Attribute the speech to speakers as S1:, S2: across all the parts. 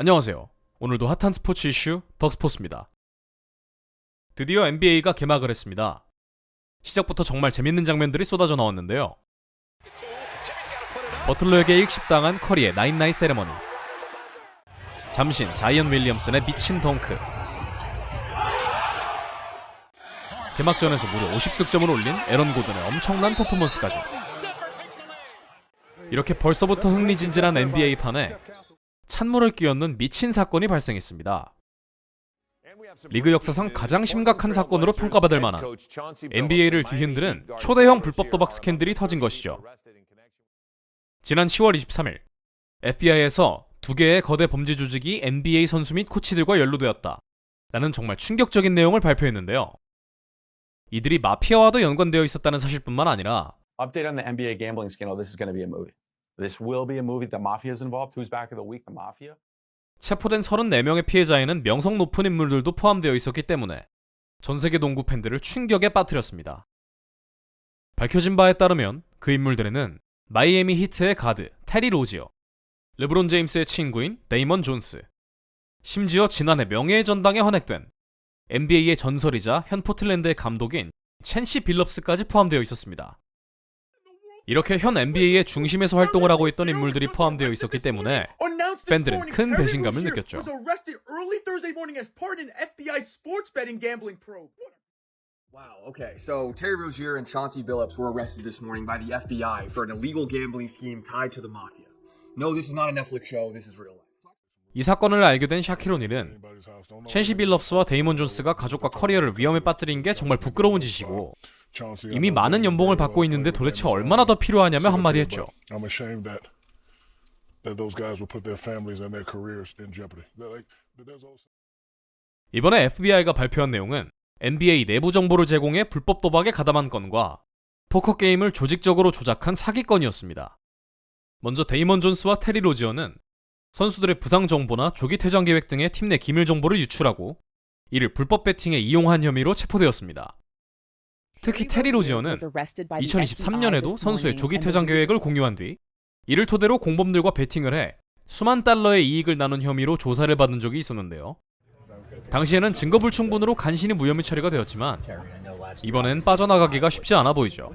S1: 안녕하세요. 오늘도 핫한 스포츠 이슈 덕스포츠입니다. 드디어 NBA가 개막을 했습니다. 시작부터 정말 재밌는 장면들이 쏟아져 나왔는데요. 버틀러에게 일십당한 커리의 나인나이 세레머니. 잠신 자이언 윌리엄슨의 미친 덩크. 개막전에서 무려 50득점을 올린 에런 고든의 엄청난 퍼포먼스까지. 이렇게 벌써부터 흥미진진한 NBA판에 찬물을 끼얹는 미친 사건이 발생했습니다. 리그 역사상 가장 심각한 사건으로 평가받을 만한 NBA를 뒤흔드는 초대형 불법 도박 스캔들이 터진 것이죠. 지난 10월 23일 FBI에서 두 개의 거대 범죄 조직이 NBA 선수 및 코치들과 연루되었다. 라는 정말 충격적인 내용을 발표했는데요. 이들이 마피아와도 연관되어 있었다는 사실뿐만 아니라
S2: This will be a movie. The mafia is involved. Who's back of the week? The mafia.
S1: 체포된 34명의 피해자에는 명성 높은 인물들도 포함되어 있었기 때문에 전 세계 농구 팬들을 충격에 빠뜨렸습니다. 밝혀진 바에 따르면 그 인물들에는 마이애미 히트의 가드 테리 로지어, 르브론 제임스의 친구인 데이먼 존스, 심지어 지난해 명예의 전당에 헌액된 NBA의 전설이자 현 포틀랜드의 감독인 첸시 빌럽스까지 포함되어 있었습니다. 이렇게 현 NBA의 중심에서 활동을 하고 있던 인물들이 포함되어 있었기 때문에 팬들은 큰 배신감을 느꼈죠.
S3: Was arrested early Thursday morning as part of an FBI sports betting gambling probe.
S4: Wow, okay. So Terry Rozier and Chauncey Billups were arrested this morning by the FBI for an illegal gambling scheme tied to the mafia. No, this is not a Netflix show. This is real life.
S1: 이 사건을 알게 된 샤키로닐은 첸시 빌럽스와 데이먼 존스가 가족과 커리어를 위험에 빠뜨린 게 정말 부끄러운 짓이고 이미 많은 연봉을 받고 있는데 도대체 얼마나 더 필요하냐며 한마디 했죠. 이번에 FBI가 발표한 내용은 NBA 내부 정보를 제공해 불법 도박에 가담한 건과 포커 게임을 조직적으로 조작한 사기건이었습니다. 먼저 데이먼 존스와 테리 로지어는 선수들의 부상 정보나 조기 퇴장 계획 등의 팀 내 기밀 정보를 유출하고 이를 불법 배팅에 이용한 혐의로 체포되었습니다. 특히 테리 로지어는 2023년에도 선수의 조기 퇴장 계획을 공유한 뒤 이를 토대로 공범들과 베팅을 해 수만 달러의 이익을 나눈 혐의로 조사를 받은 적이 있었는데요. 당시에는 증거 불충분으로 간신히 무혐의 처리가 되었지만 이번엔 빠져나가기가 쉽지 않아 보이죠.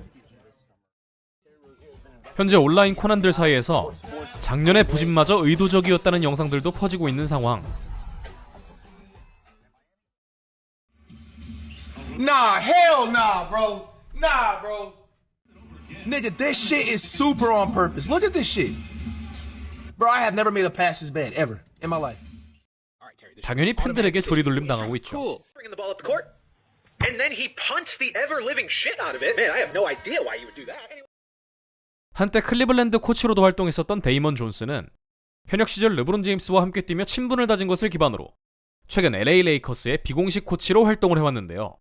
S1: 현재 온라인 코난들 사이에서 작년의 부심마저 의도적이었다는 영상들도 퍼지고 있는 상황.
S3: Nah, hell nah, bro. Nah, bro. Nigga, this shit is super on purpose. Look at this shit. Bro, I have never made a pass this bad ever in my life.
S1: 당연히 팬들에게 조리돌림 당하고 있죠.
S5: bringing the ball up the court, and then he punts the ever living shit out of it. Man, I have no idea why you would do that.
S1: 한때 클리블랜드 코치로도 활동했었던 데이먼 존스는 현역 시절 르브론 제임스와 함께 뛰며 친분을 다진 것을 기반으로 최근 LA 레이커스의 비공식 코치로 활동을 해왔는데요.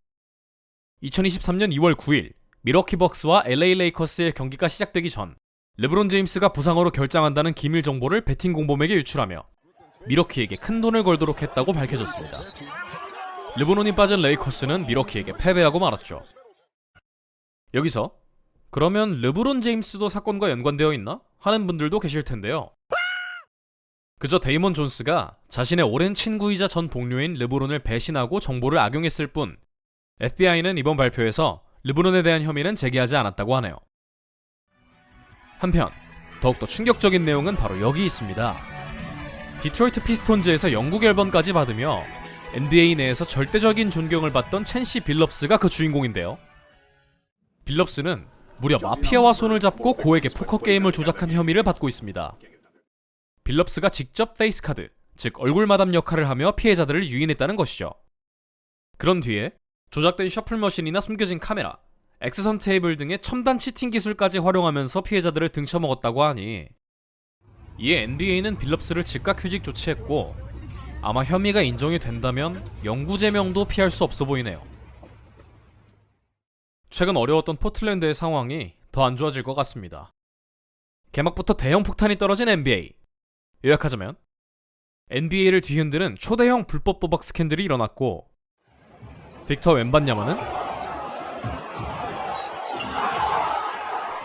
S1: 2023년 2월 9일 미러키 벅스와 LA 레이커스의 경기가 시작되기 전 르브론 제임스가 부상으로 결장한다는 기밀 정보를 베팅 공범에게 유출하며 미러키에게 큰 돈을 걸도록 했다고 밝혀졌습니다. 르브론이 빠진 레이커스는 미러키에게 패배하고 말았죠. 여기서 그러면 르브론 제임스도 사건과 연관되어 있나? 하는 분들도 계실 텐데요. 그저 데이먼 존스가 자신의 오랜 친구이자 전 동료인 르브론을 배신하고 정보를 악용했을 뿐 FBI는 이번 발표에서 르브론에 대한 혐의는 제기하지 않았다고 하네요. 한편 더욱더 충격적인 내용은 바로 여기 있습니다. 디트로이트 피스톤즈에서 영국 앨범까지 받으며 NBA 내에서 절대적인 존경을 받던 첸시 빌럽스가 그 주인공인데요. 빌럽스는 무려 마피아와 손을 잡고 고에게 포커 게임을 조작한 혐의를 받고 있습니다. 빌럽스가 직접 페이스 카드, 즉 얼굴 마담 역할을 하며 피해자들을 유인했다는 것이죠. 그런 뒤에 조작된 셔플 머신이나 숨겨진 카메라, 엑스선 테이블 등의 첨단 치팅 기술까지 활용하면서 피해자들을 등쳐먹었다고 하니 이에 NBA는 빌럽스를 즉각 휴직 조치했고 아마 혐의가 인정이 된다면 영구 제명도 피할 수 없어 보이네요. 최근 어려웠던 포틀랜드의 상황이 더 안 좋아질 것 같습니다. 개막부터 대형 폭탄이 떨어진 NBA. 요약하자면 NBA를 뒤흔드는 초대형 불법 도박 스캔들이 일어났고 빅터 웬반야마는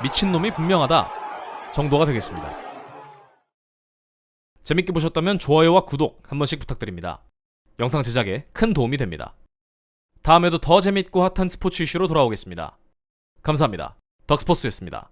S1: 미친놈이 분명하다 정도가 되겠습니다. 재밌게 보셨다면 좋아요와 구독 한 번씩 부탁드립니다. 영상 제작에 큰 도움이 됩니다. 다음에도 더 재밌고 핫한 스포츠 이슈로 돌아오겠습니다. 감사합니다. 덕스포스였습니다.